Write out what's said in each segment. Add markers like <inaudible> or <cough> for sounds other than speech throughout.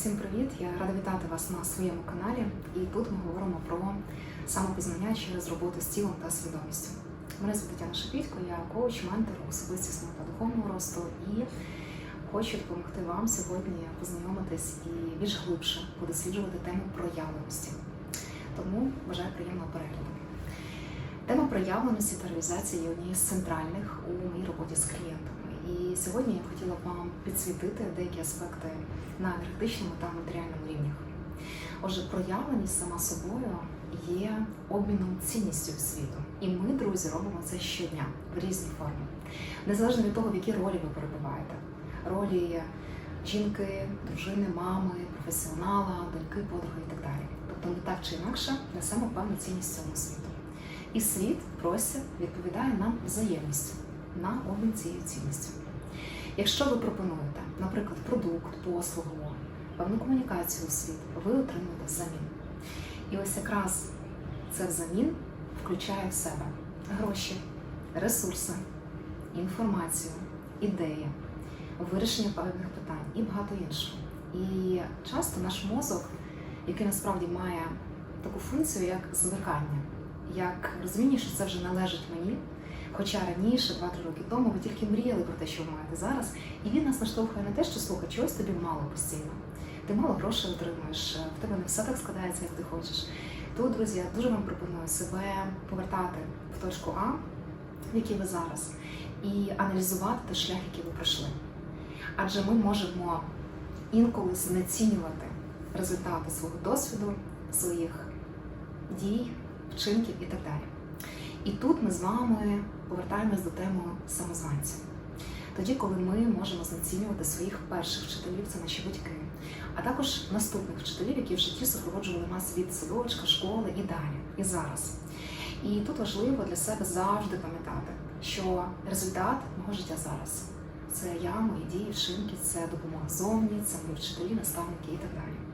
Всім привіт! Я рада вітати вас на своєму каналі. І тут ми говоримо про самопізнання через роботу з тілом та свідомістю. Мене звуть Тетяна Шепітько, я коуч, ментор особистісного та духовного росту і хочу допомогти вам сьогодні познайомитись і більш глибше подосліджувати тему проявленості. Тому бажаю приємного перегляду. Тема проявленості та реалізації є однією з центральних у моїй роботі з клієнтами. І сьогодні я б хотіла б вам підсвітити деякі аспекти на енергетичному та матеріальному рівнях. Отже, проявленість сама собою є обміном цінністю світу. І ми, друзі, робимо це щодня в різні форми. Незалежно від того, в якій ролі ви перебуваєте. Ролі жінки, дружини, мами, професіонала, доньки, подруги і так далі. Тобто ми так чи інакше несемо певну цінність цьому світу. І світ, простір відповідає нам взаємністю на обмін цією цінністю. Якщо ви пропонуєте, наприклад, продукт, послугу, певну комунікацію у світ, ви отримуєте взамін. І ось якраз це взамін включає в себе гроші, ресурси, інформацію, ідеї, вирішення певних питань і багато іншого. І часто наш мозок, який насправді має таку функцію, як звикання, як розуміння, що це вже належить мені. Хоча раніше, 2-3 роки тому, ви тільки мріяли про те, що ви маєте зараз, і він нас наштовхує на те, що слухай, чогось тобі мало постійно. Ти мало грошей отримуєш, в тебе не все так складається, як ти хочеш. Тут, друзі, я дуже вам пропоную себе повертати в точку А, в якій ви зараз, і аналізувати той шлях, який ви пройшли. Адже ми можемо інколи знецінювати результати свого досвіду, своїх дій, вчинків і так далі. І тут ми з вами повертаємось до теми самозванця. Тоді, коли ми можемо знецінювати своїх перших вчителів, це наші батьки, а також наступних вчителів, які в житті супроводжували нас від садочка, школи і далі, і зараз. І тут важливо для себе завжди пам'ятати, що результат мого життя зараз це я, мої дії, вчинки, це допомога зовні, це мої вчителі, наставники і так далі.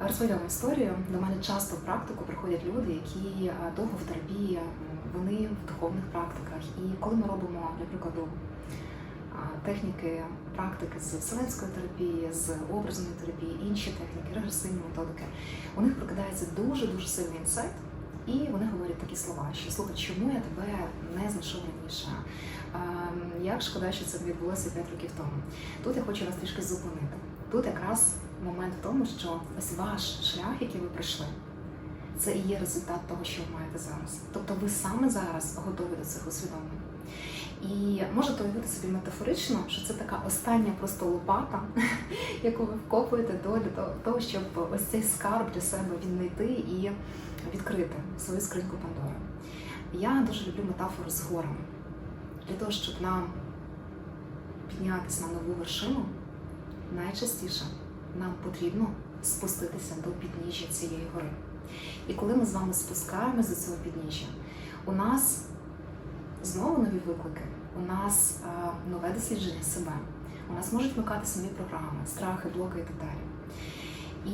Розповідаю вам історію. До мене часто в практику приходять люди, які довго в терапії, вони в духовних практиках. І коли ми робимо, для прикладу, техніки, практики з вселенської терапії, з образної терапії, інші техніки, регресивні методики, у них прокидається дуже-дуже сильний інсайт, і вони говорять такі слова, що слухай, чому я тебе не знайшов раніше? Як шкода, що це відбулося 5 років тому. Тут я хочу вас трішки зупинити. Тут якраз момент в тому, що ось ваш шлях, який ви пройшли, це і є результат того, що ви маєте зараз. Тобто ви саме зараз готові до цих усвідомлень. І можете уявити собі метафорично, що це така остання просто лопата, <laughs> яку ви вкопуєте для того, щоб ось цей скарб для себе віднайти і відкрити свою скриньку Пандори. Я дуже люблю метафору з горами. Для того, щоб нам піднятися на нову вершину, найчастіше нам потрібно спуститися до підніжжя цієї гори. І коли ми з вами спускаємося до цього підніжжя, у нас знову нові виклики, у нас а, нове дослідження себе, у нас можуть вмикатися нові програми, страхи, блоки і так далі.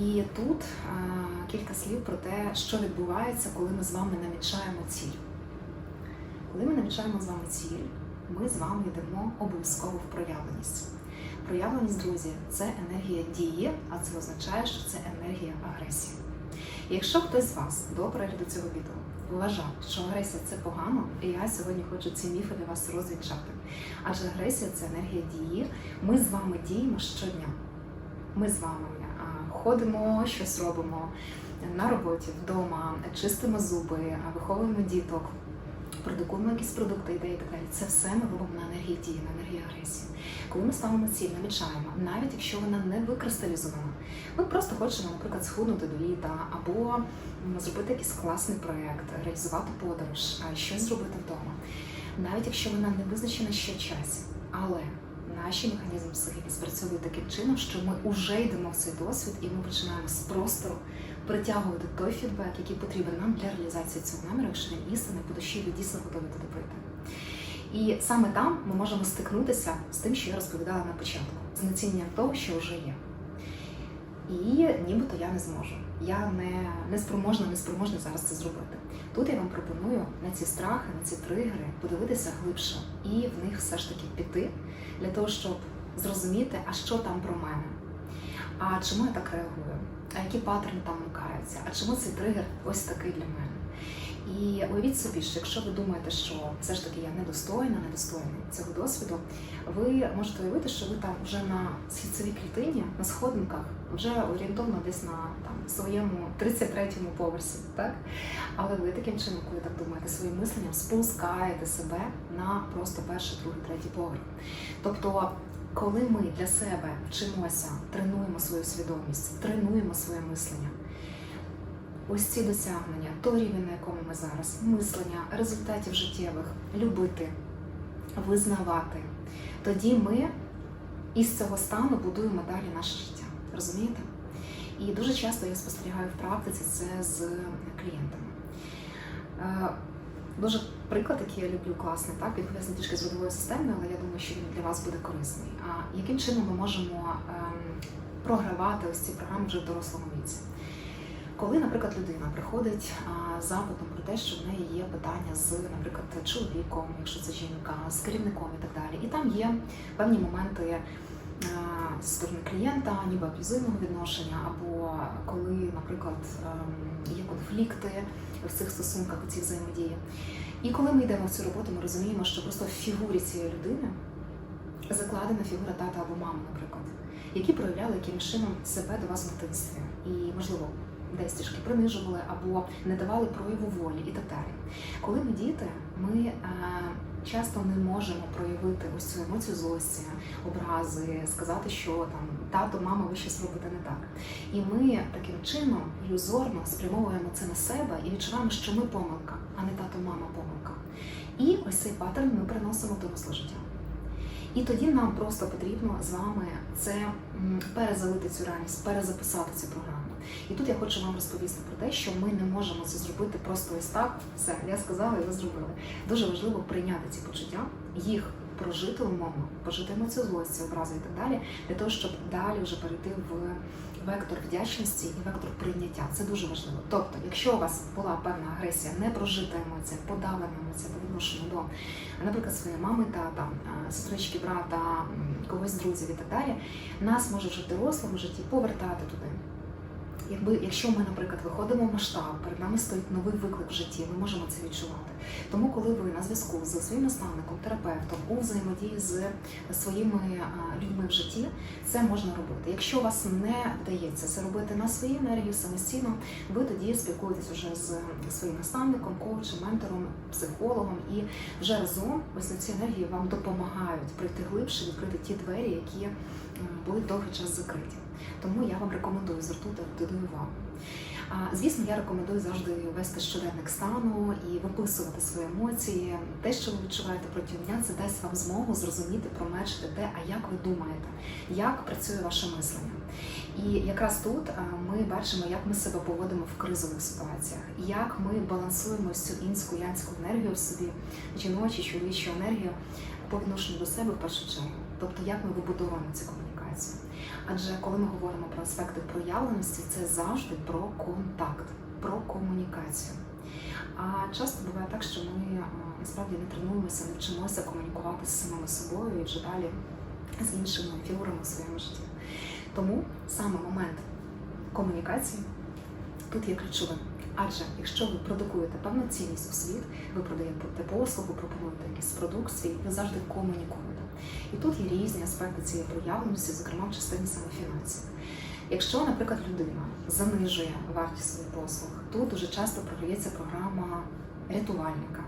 І тут а, кілька слів про те, що відбувається, коли ми з вами намічаємо ціль. Коли ми намічаємо з вами ціль, ми з вами йдемо обов'язково в проявленість. Проявленість, друзі, це енергія дії, а це означає, що це енергія агресії. Якщо хтось з вас до перегляду цього відео вважав, що агресія це погано, і я сьогодні хочу ці міфи для вас розвідчати. Адже агресія це енергія дії. Ми з вами діємо щодня. Ми з вами ходимо, щось робимо на роботі, вдома, чистимо зуби, виховуємо діток. Продукуємо якісь продукти, ідеї так далі. Це все ми робимо на енергії дії, на енергії агресії. Коли ми ставимо ціль, намічаємо, навіть якщо вона не викристалізована, ми просто хочемо, наприклад, схуднути до літа, або зробити якийсь класний проєкт, реалізувати подорож, щось зробити вдома. Навіть якщо вона не визначена ще час, але наші механізми психіки спрацьовують таким чином, що ми вже йдемо в цей досвід і ми починаємо з простору притягувати той фідбек, який потрібен нам для реалізації цього наміру, якщо він істинний по душі, ви дійсно готові туди прийти. І саме там ми можемо стикнутися з тим, що я розповідала на початку, з націнням того, що вже є. І нібито я не зможу. Я не, не спроможна, не спроможна зараз це зробити. Тут я вам пропоную на ці страхи, на ці тригери подивитися глибше і в них все ж таки піти для того, щоб зрозуміти, а що там про мене. а чому я так реагую? А які паттерни там вмикаються? А чому цей тригер ось такий для мене? І уявіть собі, що якщо ви думаєте, що все ж таки я недостойна, недостойний цього досвіду, ви можете уявити, що ви там вже на східцевій клітині, на сходинках, вже орієнтовно десь на там своєму 33-му поверсі, так? Але ви таким чином, коли так думаєте, своїм мисленням спускаєте себе на просто перший, другий, третій поверх. Тобто, коли ми для себе вчимося, тренуємо свою свідомість, тренуємо своє мислення. Ось ці досягнення, той рівень, на якому ми зараз, мислення, результатів життєвих, любити, визнавати. Тоді ми із цього стану будуємо далі наше життя. Розумієте? І дуже часто я спостерігаю в практиці це з клієнтами. Е, Дуже приклад, який я люблю, класний, так, він пов'язаний трішки з родовою системою, але я думаю, що він для вас буде корисний. А яким чином ми можемо ем, програвати ось ці програми вже в дорослому віці? Коли, наприклад, людина приходить з запитом про те, що в неї є питання з, наприклад, чоловіком, якщо це жінка, з керівником і так далі, і там є певні моменти зі сторони клієнта, ніби аб'юзивного відношення, або коли, наприклад, ем, є конфлікти в цих стосунках, у цій взаємодії. І коли ми йдемо в цю роботу, ми розуміємо, що просто в фігурі цієї людини закладена фігура тата або мами, наприклад, які проявляли якимось чином себе до вас в дитинстві. І, можливо, десь трішки принижували або не давали прояву волі і так далі. Коли ми діти, ми е, часто не можемо проявити ось цю емоцію злості, образи, сказати, що там тато, мама, ви щось робите не так. І ми таким чином ілюзорно спрямовуємо це на себе і відчуваємо, що ми помилка, а не тато, мама помилка. І ось цей паттерн ми переносимо в життя. І тоді нам просто потрібно з вами це перезалити цю реальність, перезаписати цю програму. І тут я хочу вам розповісти про те, що ми не можемо це зробити просто ось так. Все, я сказала, і ви зробили. Дуже важливо прийняти ці почуття, їх прожити умовно, пожити емоцію злості, образи і так далі, для того, щоб далі вже перейти в вектор вдячності і вектор прийняття. Це дуже важливо. Тобто, якщо у вас була певна агресія, не прожита емоція, подавлена емоція по відношенню до, наприклад, своєї мами, тата, е, сестрички, брата, когось з друзів і так далі, нас може вже в дорослому житті повертати туди. Якби, якщо ми, наприклад, виходимо в масштаб, перед нами стоїть новий виклик в житті, ми можемо це відчувати. Тому, коли ви на зв'язку з своїм наставником, терапевтом, у взаємодії з своїми людьми в житті, це можна робити. Якщо у вас не вдається це робити на своїй енергії самостійно, ви тоді спілкуєтесь вже з своїм наставником, коучем, ментором, психологом, і вже разом ось на ці енергії вам допомагають прийти глибше, відкрити ті двері, які були довгий час закриті. Тому я вам рекомендую звернути туди увагу. Звісно, я рекомендую завжди вести щоденник стану і виписувати свої емоції. Те, що ви відчуваєте протягом дня, це дасть вам змогу зрозуміти, промечити те, а як ви думаєте, як працює ваше мислення. І якраз тут ми бачимо, як ми себе поводимо в кризових ситуаціях, як ми балансуємо цю інську янську енергію в собі, жіночу, чоловічу енергію по відношенню до себе в першу чергу. Тобто, як ми вибудовуємо цю комунікацію. Адже коли ми говоримо про аспекти проявленості, це завжди про контакт, про комунікацію. А часто буває так, що ми насправді не тренуємося, не вчимося комунікувати з самими собою і вже далі з іншими фігурами в своєму житті. Тому саме момент комунікації тут є ключовим. Адже якщо ви продукуєте певну цінність у світ, ви продаєте послугу, пропонуєте якийсь продукт свій, ви завжди комунікуєте. І тут є різні аспекти цієї проявленості, зокрема в частині саме фінансів. Якщо, наприклад, людина занижує вартість своїх послуг, тут дуже часто програється програма рятувальника.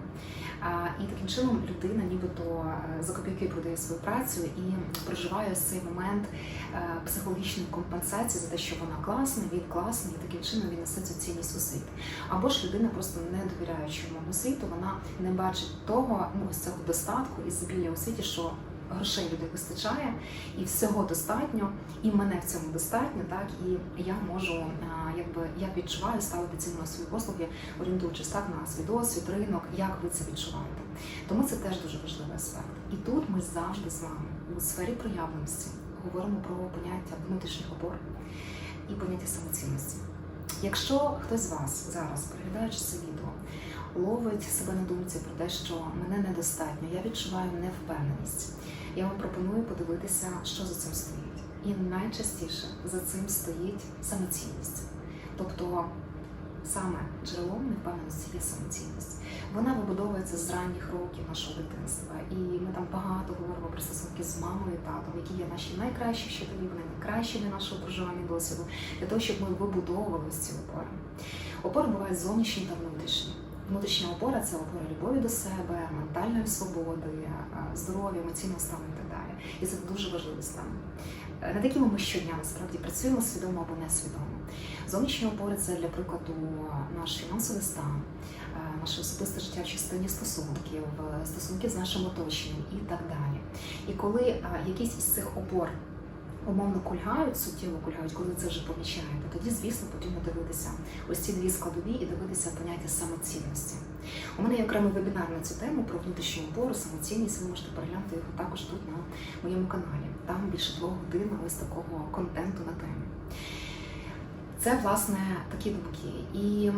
І таким чином людина нібито е, за копійки продає свою працю і проживає цей момент е, психологічної компенсації за те, що вона класна, він класний, і таким чином він несе цю цінність у світ. Або ж людина просто не довіряючи моєму світу, вона не бачить того, ну з цього достатку і збілля у світі, що грошей людей вистачає, і всього достатньо, і мене в цьому достатньо, так і я можу, якби я відчуваю ставити ціну на свої послуги, орієнтуючись так на свій досвід, ринок, як ви це відчуваєте. Тому це теж дуже важливий аспект. І тут ми завжди з вами у сфері проявленості говоримо про поняття внутрішніх опор і поняття самоцінності. Якщо хтось з вас зараз, переглядаючи це відео, ловить себе на думці про те, що мене недостатньо, я відчуваю невпевненість. Я вам пропоную подивитися, що за цим стоїть. І найчастіше за цим стоїть самоцінність. Тобто саме джерелом невпевненості є самоцінність. Вона вибудовується з ранніх років нашого дитинства. І ми там багато говоримо про стосунки з мамою і татом, які є наші найкращі вчителі, вони найкращі для нашого проживання досвіду, для того, щоб ми вибудовували ці опори. Опори бувають зовнішні та внутрішні. Внутрішня опора це опора любові до себе, ментальної свободи, здоров'я, емоційного стану і так далі. І це дуже важливий стан. Е, Над якими ми щодня насправді працюємо свідомо або несвідомо. Зовнішні опори це для прикладу наш фінансовий стан, е, наше особисте життя в частині стосунків, е, стосунки з нашим оточенням і так далі. І коли е, якісь із цих опор умовно кульгають, суттєво кульгають, коли це вже помічаєте, тоді, звісно, потрібно дивитися ось ці дві складові і дивитися поняття самоцінності. У мене є окремий вебінар на цю тему про внутрішню опору, самоцінність. Ви можете переглянути його також тут на моєму каналі. Там більше двох годин ось такого контенту на тему. Це власне такі думки. І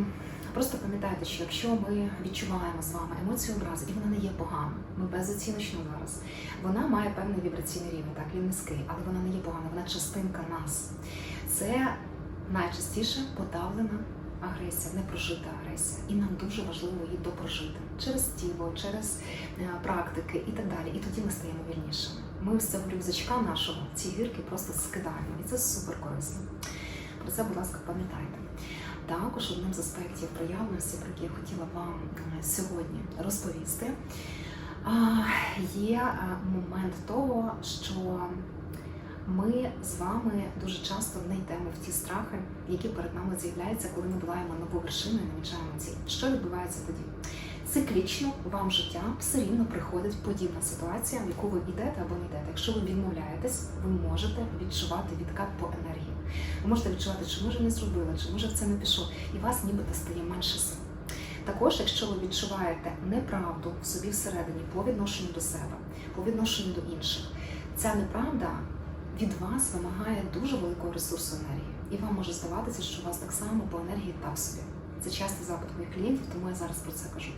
просто пам'ятайте, що якщо ми відчуваємо з вами емоцію образи, і вона не є погана, ми безоціночно зараз. Вона має певний вібраційний рівень, так він низький, але вона не є погана, вона частинка нас. Це найчастіше подавлена агресія, непрожита агресія, і нам дуже важливо її допрожити через тіло, через е, практики і так далі. І тоді ми стаємо вільнішими. Ми з цього рюкзачка нашого ці гірки просто скидаємо, і це супер корисно. Про це, будь ласка, пам'ятайте. Також одним з аспектів проявленості, про які я хотіла вам е, сьогодні розповісти, є е, момент того, що ми з вами дуже часто не йдемо в ті страхи, які перед нами з'являються, коли ми долаємо нову вершину і намічаємо ціль. Що відбувається тоді? Циклічно вам життя все рівно приходить подібна ситуація, в яку ви йдете або не йдете. Якщо ви відмовляєтесь, ви можете відчувати відкат по енергії. Ви можете відчувати, чи може не зробила, чи може в це не пішов, і вас нібито стає менше сил. Також, якщо ви відчуваєте неправду в собі всередині по відношенню до себе, по відношенню до інших, ця неправда від вас вимагає дуже великого ресурсу енергії. І вам може здаватися, що у вас так само по енергії так собі. Це частий запит моїх клієнтів, тому я зараз про це кажу.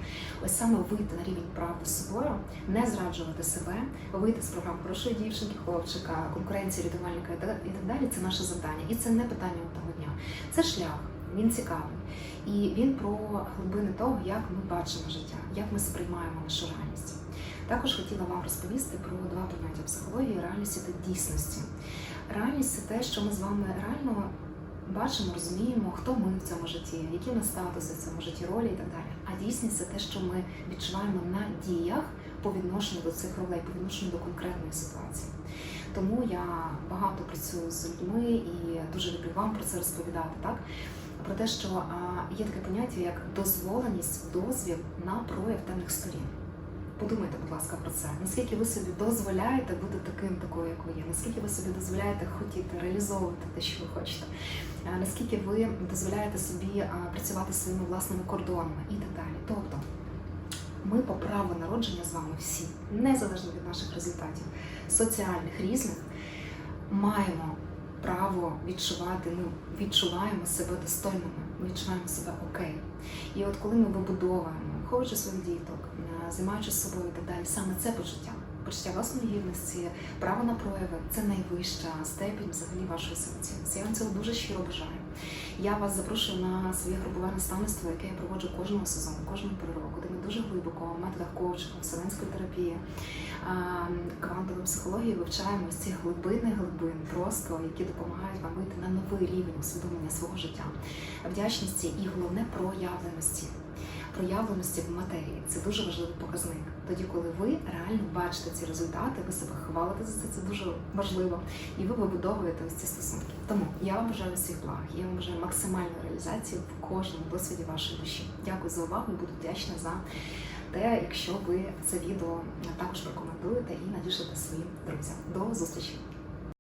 Ось саме вийти на рівень правди з собою, не зраджувати себе, вийти з програм хорошої дівчинки, хлопчика, конкуренції, рятувальника і так далі. Це наше завдання. І це не питання одного дня. Це шлях, він цікавий. І він про глибини того, як ми бачимо життя, як ми сприймаємо нашу реальність. Також хотіла вам розповісти про два поняття психології, реальності та дійсності. Реальність це те, що ми з вами реально бачимо, розуміємо, хто ми в цьому житті, які нас статуси в цьому житті, ролі і так далі. А дійсність це те, що ми відчуваємо на діях по відношенню до цих ролей, по відношенню до конкретної ситуації. Тому я багато працюю з людьми і дуже люблю вам про це розповідати. Так про те, що є таке поняття як дозволеність, дозвіл на прояв темних сторін. Подумайте, будь ласка, про це. Наскільки ви собі дозволяєте бути таким, такою, як ви є? Наскільки ви собі дозволяєте хотіти реалізовувати те, що ви хочете? Наскільки ви дозволяєте собі працювати своїми власними кордонами і так далі? Тобто ми по праву народження з вами всі, незалежно від наших результатів, соціальних різних, маємо право відчувати, ми відчуваємо себе достойними, ми відчуваємо себе окей. І от коли ми вибудовуємо, виховуючи своїх діток, е, займаючись собою і так далі, саме це почуття. Почуття власної гідності, право на прояви це найвища степінь взагалі вашої самоцінності. Я вам цього дуже щиро бажаю. Я вас запрошую на своє групове наставництво, яке я проводжу кожного сезону, кожного перероку, де ми дуже глибоко в методах коучингу, вселенської терапії, квантової психології вивчаємо ось ці глибини глибин, просто які допомагають вам вийти на новий рівень усвідомлення свого життя, вдячності і головне проявленості. Проявленості в матерії це дуже важливий показник. Тоді, коли ви реально бачите ці результати, ви себе хвалите за це, це дуже важливо, і ви вибудовуєте ось ці стосунки. Тому я вам бажаю всіх благ, я вам бажаю максимальної реалізації в кожному досвіді вашої душі. Дякую за увагу буду вдячна за те, якщо ви це відео також прокоментуєте і надішлете своїм друзям. До зустрічі!